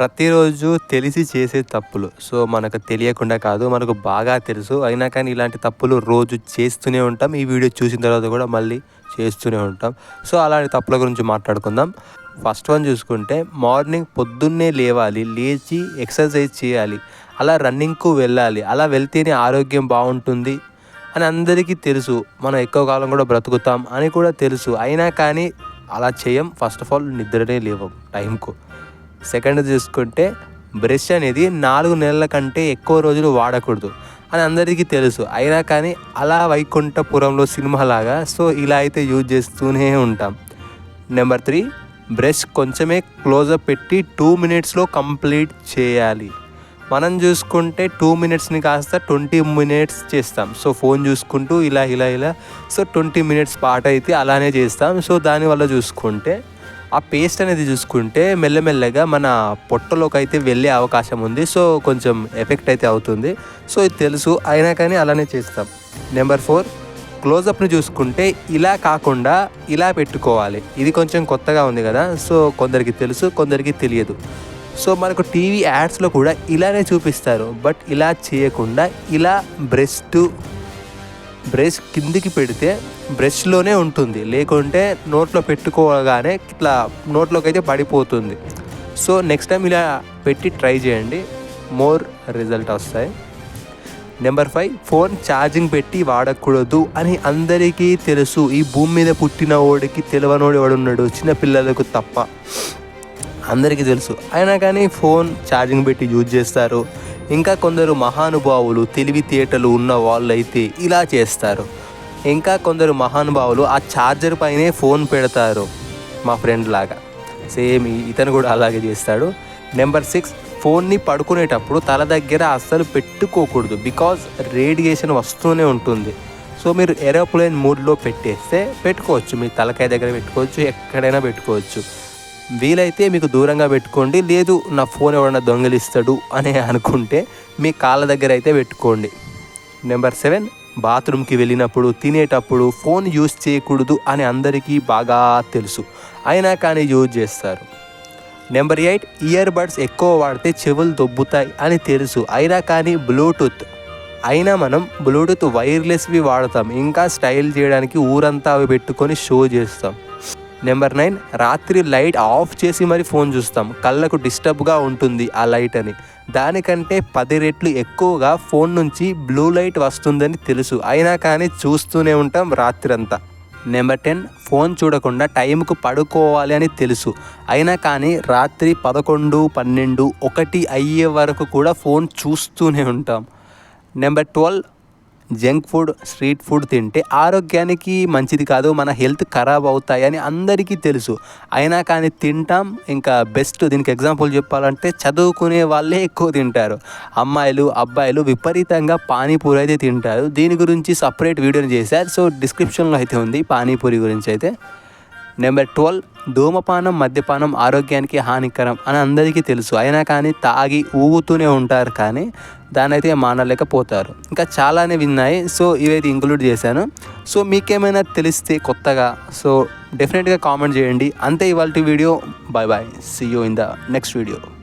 ప్రతిరోజు తెలిసి చేసే తప్పులు. సో మనకు తెలియకుండా కాదు మనకు బాగా తెలుసు. అయినా కానీ ఇలాంటి తప్పులు రోజు చేస్తూనే ఉంటాం. ఈ వీడియో చూసిన తర్వాత కూడా మళ్ళీ చేస్తూనే ఉంటాం. సో అలాంటి తప్పుల గురించి మాట్లాడుకుందాం. ఫస్ట్ వన్ చూసుకుంటే మార్నింగ్ పొద్దున్నే లేవాలి లేచి ఎక్సర్సైజ్ చేయాలి. అలా రన్నింగ్కు వెళ్ళాలి. అలా వెళ్తేనే ఆరోగ్యం బాగుంటుంది అని అందరికీ తెలుసు. మనం ఎక్కువ కాలం కూడా బ్రతుకుతాం అని కూడా తెలుసు. అయినా కానీ అలా చేయం. ఫస్ట్ ఆఫ్ ఆల్ నిద్రనే లేవం టైంకు. సెకండ్ చూసుకుంటే బ్రష్ అనేది నాలుగు నెలల కంటే ఎక్కువ రోజులు వాడకూడదు. అని అందరికీ తెలుసు. అయినా కానీ అలా వైకుంఠపురంలో సినిమా లాగా సో ఇలా అయితే యూజ్ చేస్తూనే ఉంటాం. నెంబర్ త్రీ బ్రష్ కొంచెమే క్లోజప్ పెట్టి టూ మినిట్స్లో కంప్లీట్ చేయాలి. మనం చూసుకుంటే టూ మినిట్స్ని కాస్త ట్వంటీ మినిట్స్ చేస్తాం. సో ఫోన్ చూసుకుంటూ ఇలా ఇలా ఇలా సో ట్వంటీ మినిట్స్ పాట అయితే అలానే చేస్తాం. సో దానివల్ల చూసుకుంటే ఆ పేస్ట్ అనేది చూసుకుంటే మెల్లమెల్లగా మన పొట్టలోకి అయితే వెళ్ళే అవకాశం ఉంది. సో కొంచెం ఎఫెక్ట్ అయితే అవుతుంది. సో ఇది తెలుసు. అయినా కానీ అలానే చేస్తాం. నెంబర్ ఫోర్ క్లోజప్ను చూసుకుంటే ఇలా కాకుండా ఇలా పెట్టుకోవాలి. ఇది కొంచెం కొత్తగా ఉంది కదా. సో కొందరికి తెలుసు కొందరికి తెలియదు. సో మనకు టీవీ యాడ్స్లో కూడా ఇలానే చూపిస్తారు. బట్ ఇలా చేయకుండా ఇలా బ్రెస్ట్ బ్రెష్ కిందికి పెడితే బ్రష్లోనే ఉంటుంది. లేకుంటే నోట్లో పెట్టుకోగానే ఇట్లా నోట్లోకి అయితే పడిపోతుంది. సో నెక్స్ట్ టైం ఇలా పెట్టి ట్రై చేయండి. మోర్ రిజల్ట్ వస్తాయి. నెంబర్ ఫైవ్ ఫోన్ ఛార్జింగ్ పెట్టి వాడకూడదు అని అందరికీ తెలుసు. ఈ భూమి మీద పుట్టిన వాడికి తెలియనోడు ఎవడున్నాడు? చిన్న పిల్లలకు తప్ప. అందరికీ తెలుసు. అయినా కానీ ఫోన్ ఛార్జింగ్ పెట్టి యూజ్ చేస్తారు. ఇంకా కొందరు మహానుభావులు తెలివితేటలు ఉన్న వాళ్ళు అయితే ఇలా చేస్తారు. ఇంకా కొందరు మహానుభావులు ఆ ఛార్జర్ పైనే ఫోన్ పెడతారు. మా ఫ్రెండ్ లాగా. సేమ్ ఇతను కూడా అలాగే చేస్తాడు. నెంబర్ సిక్స్ ఫోన్ని పడుకునేటప్పుడు తల దగ్గర అస్సలు పెట్టుకోకూడదు. బికాజ్ రేడియేషన్ వస్తూనే ఉంటుంది. సో మీరు ఏరోప్లేన్ మూడ్లో పెట్టేస్తే పెట్టుకోవచ్చు. మీ తలకాయ దగ్గర పెట్టుకోవచ్చు ఎక్కడైనా పెట్టుకోవచ్చు. వీలైతే మీకు దూరంగా పెట్టుకోండి. లేదు నా ఫోన్ ఎవరైనా దొంగలిస్తాడు అని అనుకుంటే మీ కాళ్ళ దగ్గర అయితే పెట్టుకోండి. నెంబర్ సెవెన్ బాత్రూమ్కి వెళ్ళినప్పుడు తినేటప్పుడు ఫోన్ యూజ్ చేయకూడదు అని అందరికీ బాగా తెలుసు. అయినా కానీ యూజ్ చేస్తారు. నెంబర్ ఎయిట్ ఇయర్ బడ్స్ ఎక్కువ వాడితే చెవులు దొబ్బుతాయి అని తెలుసు. అయినా కానీ బ్లూటూత్. అయినా మనం బ్లూటూత్ వైర్లెస్వి వాడతాం. ఇంకా స్టైల్ చేయడానికి ఊరంతా అవి పెట్టుకొని షో చేస్తాం. నెంబర్ నైన్ రాత్రి లైట్ ఆఫ్ చేసి మరి ఫోన్ చూస్తాం. కళ్ళకు డిస్టర్బ్గా ఉంటుంది ఆ లైట్ అని. దానికంటే పది రెట్లు ఎక్కువగా ఫోన్ నుంచి బ్లూ లైట్ వస్తుందని తెలుసు. అయినా కానీ చూస్తూనే ఉంటాం రాత్రి అంతా నెంబర్ టెన్ ఫోన్ చూడకుండా టైంకు పడుకోవాలి అని తెలుసు. అయినా కానీ రాత్రి పదకొండు పన్నెండు ఒకటి అయ్యే వరకు కూడా ఫోన్ చూస్తూనే ఉంటాం. Number twelve junk food street food తింటే ఆరోగ్యానికి మంచిది కాదు మన హెల్త్ ఖరాబ్ అవుతాయని అందరికీ తెలుసు. అయినా కానీ తింటాం. ఇంకా బెస్ట్ దీనికి ఎగ్జాంపుల్ చెప్పాలంటే చదువుకునే వాళ్ళే ఎక్కువ తింటారు. అమ్మాయిలు అబ్బాయిలు విపరీతంగా పానీపూరి అయితే తింటారు. దీని గురించి సపరేట్ వీడియోని చేశారు. సో డిస్క్రిప్షన్లో అయితే ఉంది పానీపూరి గురించి అయితే. నెంబర్ ట్వెల్వ్ ధూమపానం మద్యపానం ఆరోగ్యానికి హానికరం అని అందరికీ తెలుసు. అయినా కానీ తాగి ఊగుతూనే ఉంటారు కానీ దాని అయితే మానలేకపోతారు. ఇంకా చాలానే విన్నాయి. సో ఇవైతే ఇంక్లూడ్ చేశాను. సో మీకేమైనా తెలిస్తే కొత్తగా సో డెఫినెట్గా కామెంట్ చేయండి. అంతే ఇవాళ video. Bye bye see you in the next video